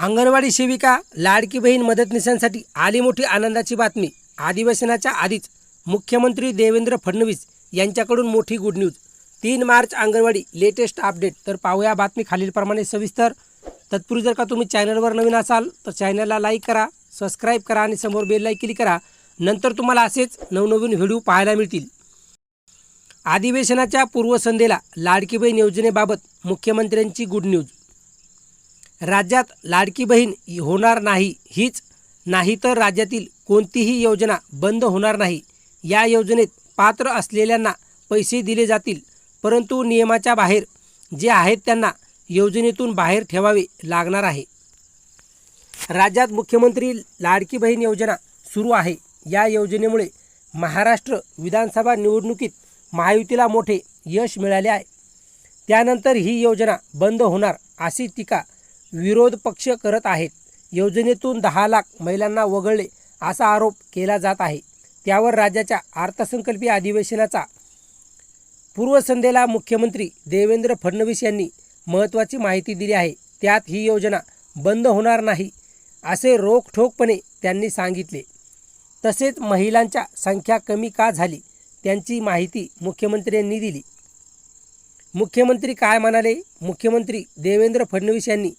अंगणवाडी सेविका लाडकी बहीण मदतनीसांसाठी आली मोठी आनंदाची बातमी. अधिवेशनाच्या आधीच मुख्यमंत्री देवेंद्र फडणवीस यांच्याकडून मोठी गुड न्यूज तीन मार्च अंगणवाडी लेटेस्ट अपडेट तर पाहूया बातमी खालीलप्रमाणे सविस्तर. तत्पूर्वी जर का तुम्ही चॅनलवर नवीन असाल तर चॅनलला लाईक करा सबस्क्राईब करा आणि समोर बेल क्लिक करा. नंतर तुम्हाला असेच नवनवीन व्हिडिओ पाहायला मिळतील. अधिवेशनाच्या पूर्वसंध्येला लाडकी बहीण योजनेबाबत मुख्यमंत्र्यांची गुड न्यूज राज्यात लाडकी बहीण होणार नाही हीच नाही तर राज्यातील कोणतीही योजना बंद होणार नाही. या योजनेत पात्र असलेल्यांना पैसे दिले जातील परंतु नियमाच्या बाहेर जे आहेत त्यांना योजनेतून बाहेर ठेवावे लागणार आहे. राज्यात मुख्यमंत्री लाडकी बहीण योजना सुरू आहे. या योजनेमुळे महाराष्ट्र विधानसभा निवडणुकीत महायुतीला मोठे यश मिळाले आहे. त्यानंतर ही योजना बंद होणार अशी टीका विरोध पक्ष करत आहेत. योजनेतून दहा लाख महिलांना वगळले असा आरोप केला जात आहे. त्यावर राज्याच्या अर्थसंकल्पीय अधिवेशनाचा पूर्वसंध्येला मुख्यमंत्री देवेंद्र फडणवीस यांनी महत्त्वाची माहिती दिली आहे. त्यात ही योजना बंद होणार नाही असे रोखठोकपणे त्यांनी सांगितले. तसेच महिलांच्या संख्या कमी का झाली त्यांची माहिती मुख्यमंत्र्यांनी दिली. मुख्यमंत्री काय म्हणाले? मुख्यमंत्री देवेंद्र फडणवीस यांनी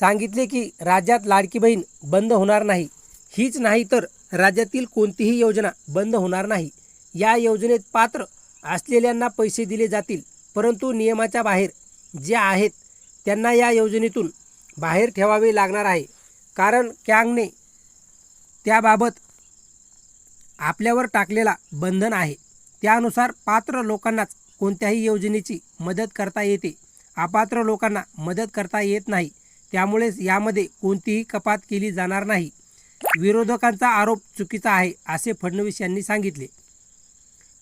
सांगितले की राज्यात लाडकी बहीण बंद होणार नाही. हीच नाही तर राज्यातील कोणतीही योजना बंद होणार नाही. या योजनेत पात्र असलेल्यांना पैसे दिले जातील परंतु नियमाच्या बाहेर जे आहेत त्यांना या योजनेतून बाहेर ठेवावे लागणार आहे. कारण कॅंगने त्याबाबत आपल्यावर टाकलेला बंधन आहे. त्यानुसार पात्र लोकांनाच कोणत्याही योजनेची मदत करता येते. अपात्र लोकांना मदत करता येत नाही. त्यामुळेच यामध्ये कोणतीही कपात केली जाणार नाही. विरोधकांचा आरोप चुकीचा आहे असे फडणवीस यांनी सांगितले.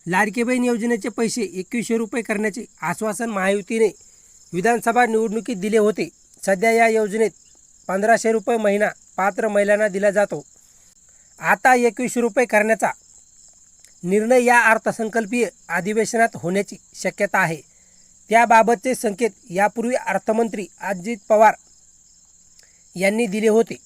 लाडकी बहीण योजनेचे पैसे एकवीसशे रुपये करण्याचे आश्वासन महायुतीने विधानसभा निवडणुकीत दिले होते. सध्या या योजनेत पंधराशे रुपये महिना पात्र महिलांना दिला जातो. आता एकवीसशे रुपये करण्याचा निर्णय या अर्थसंकल्पीय अधिवेशनात होण्याची शक्यता आहे. त्याबाबतचे संकेत यापूर्वी अर्थमंत्री अजित पवार यांनी दिले होते.